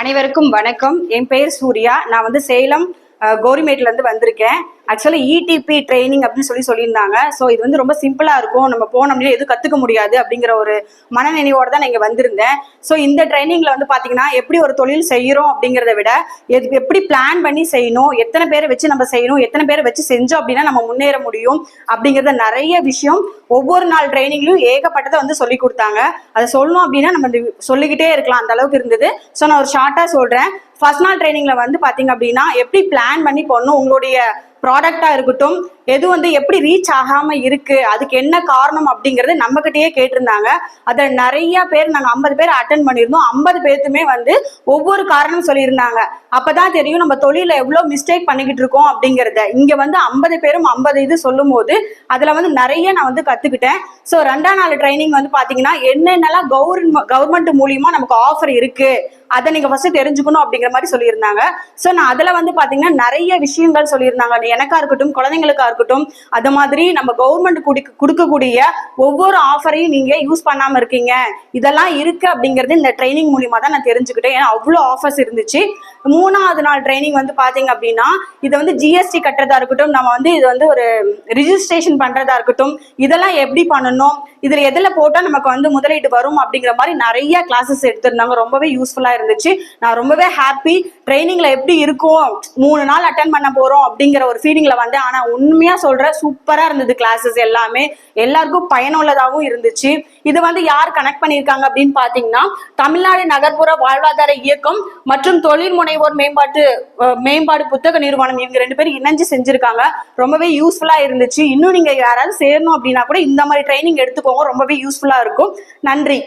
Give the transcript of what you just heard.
அனைவருக்கும் வணக்கம். என் பெயர் சூர்யா. நான் வந்து சேலம் அஹ், வந்திருக்கேன். ஆக்சுவலி இடிபி ட்ரைனிங் அப்படின்னு சொல்லி சொல்லியிருந்தாங்க. ஸோ இது வந்து ரொம்ப சிம்பிளாக இருக்கும். நம்ம போனோம் அப்படின்னா எதுவும் கற்றுக்க முடியாது அப்படிங்கிற ஒரு மனநினைவோடு தான் நான் இங்கே வந்திருந்தேன். ஸோ இந்த ட்ரைனிங்கில் வந்து பார்த்தீங்கன்னா எப்படி ஒரு தொழில் செய்கிறோம் அப்படிங்கிறத விட எது எப்படி பிளான் பண்ணி செய்யணும் எத்தனை பேரை வச்சு நம்ம செய்யணும் எத்தனை பேரை வச்சு செஞ்சோம் அப்படின்னா நம்ம முன்னேற முடியும் அப்படிங்கிறத நிறைய விஷயம் ஒவ்வொரு நாள் ட்ரைனிங்லையும் ஏகப்பட்டதை வந்து சொல்லி கொடுத்தாங்க. அதை சொல்லணும் அப்படின்னா நம்ம சொல்லிக்கிட்டே இருக்கலாம். அந்த அளவுக்கு இருந்தது. ஸோ நான் ஒரு ஷார்ட்டாக சொல்கிறேன் ஃபர்ஸ்ட் நாள் ட்ரைனிங்ல வந்து பாத்தீங்க அப்படின்னா எப்படி பிளான் பண்ணி போடணும் உங்களுடைய ப்ராடக்டா இருக்கட்டும் எது வந்து எப்படி ரீச் ஆகாம இருக்கு அதுக்கு என்ன காரணம் அப்படிங்கறது நம்ம கிட்டேயே கேட்டிருந்தாங்க. அதுல நிறைய பேர் நாங்க ஐம்பது பேர் அட்டன் பண்ணியிருந்தோம். ஐம்பது பேர்த்துமே வந்து ஒவ்வொரு காரணம் சொல்லியிருந்தாங்க. அப்பதான் தெரியும் நம்ம தொழில எவ்வளவு மிஸ்டேக் பண்ணிக்கிட்டு இருக்கோம் அப்படிங்கறத. இங்க வந்து ஐம்பது பேரும் ஐம்பது இது சொல்லும் போது அதுல வந்து நிறைய நான் வந்து கத்துக்கிட்டேன். ஸோ ரெண்டாம் நாள் ட்ரைனிங் வந்து பாத்தீங்கன்னா என்னென்னலாம் கவர்மெண்ட் கவர்மெண்ட் மூலியமா நமக்கு ஆஃபர் இருக்கு அதை நீங்க ஃபர்ஸ்ட் தெரிஞ்சுக்கணும் அப்படிங்கிற மாதிரி சொல்லியிருந்தாங்க. ஸோ நான் அதுல வந்து பாத்தீங்கன்னா நிறைய விஷயங்கள் சொல்லியிருந்தாங்க. எனக்கா இருக்கட்டும் குழந்தைங்களுக்கா இருக்கட்டும் அது மாதிரி நம்ம கவர்மெண்ட் கொடுக்கக்கூடிய ஒவ்வொரு ஆஃபரையும் நீங்க யூஸ் பண்ணாம இருக்கீங்க. இதெல்லாம் இருக்கு அப்படிங்கிறது இந்த ட்ரைனிங் மூலியமா தான் நான் தெரிஞ்சுக்கிட்டேன். ஏன்னா அவ்வளோ ஆஃபர்ஸ் இருந்துச்சு. மூணாவது நாள் ட்ரைனிங் வந்து பாத்தீங்க அப்படின்னா இதை வந்து ஜிஎஸ்டி கட்டுறதா இருக்கட்டும் நம்ம வந்து இது வந்து ஒரு ரிஜிஸ்ட்ரேஷன் பண்றதா இருக்கட்டும் இதெல்லாம் எப்படி பண்ணணும் இதுல எதுல போட்டா நமக்கு வந்து முதலீடு வரும் அப்படிங்கிற மாதிரி நிறைய கிளாஸஸ் எடுத்திருந்தாங்க. ரொம்பவே யூஸ்ஃபுல்லா இருந்துச்சு. நான் ரொம்பவே ஹாப்பி ட்ரைனிங்ல எப்படி இருக்கும்? மூணு நாள் அட்டன் பண்ண போறோம் அப்படிங்கிற ஒரு ஃபீலிங்ல வந்து ஆனா உண்மையா சொல்ற சூப்பரா இருந்தது கிளாஸஸ் எல்லாமே. எல்லாருக்கும் பயனுள்ளதாகவும் இருந்துச்சு. இது வந்து யார் கனெக்ட் பண்ணியிருக்காங்க அப்படின்னு பாத்தீங்கன்னா தமிழ்நாடு நகர்ப்புற வாழ்வாதார இயக்கம் மற்றும் தொழில் முனைவோர் மேம்பாட்டு மேம்பாடு புத்தக நிறுவனம். இவங்க ரெண்டு பேரும் இணைஞ்சு செஞ்சிருக்காங்க. ரொம்பவே யூஸ்ஃபுல்லா இருந்துச்சு. இன்னும் நீங்க யாராவது சேரணும் அப்படின்னா கூட இந்த மாதிரி ட்ரைனிங் எடுத்துக்கோங்க. ரொம்பவே யூஸ்ஃபுல்லா இருக்கும். நன்றி.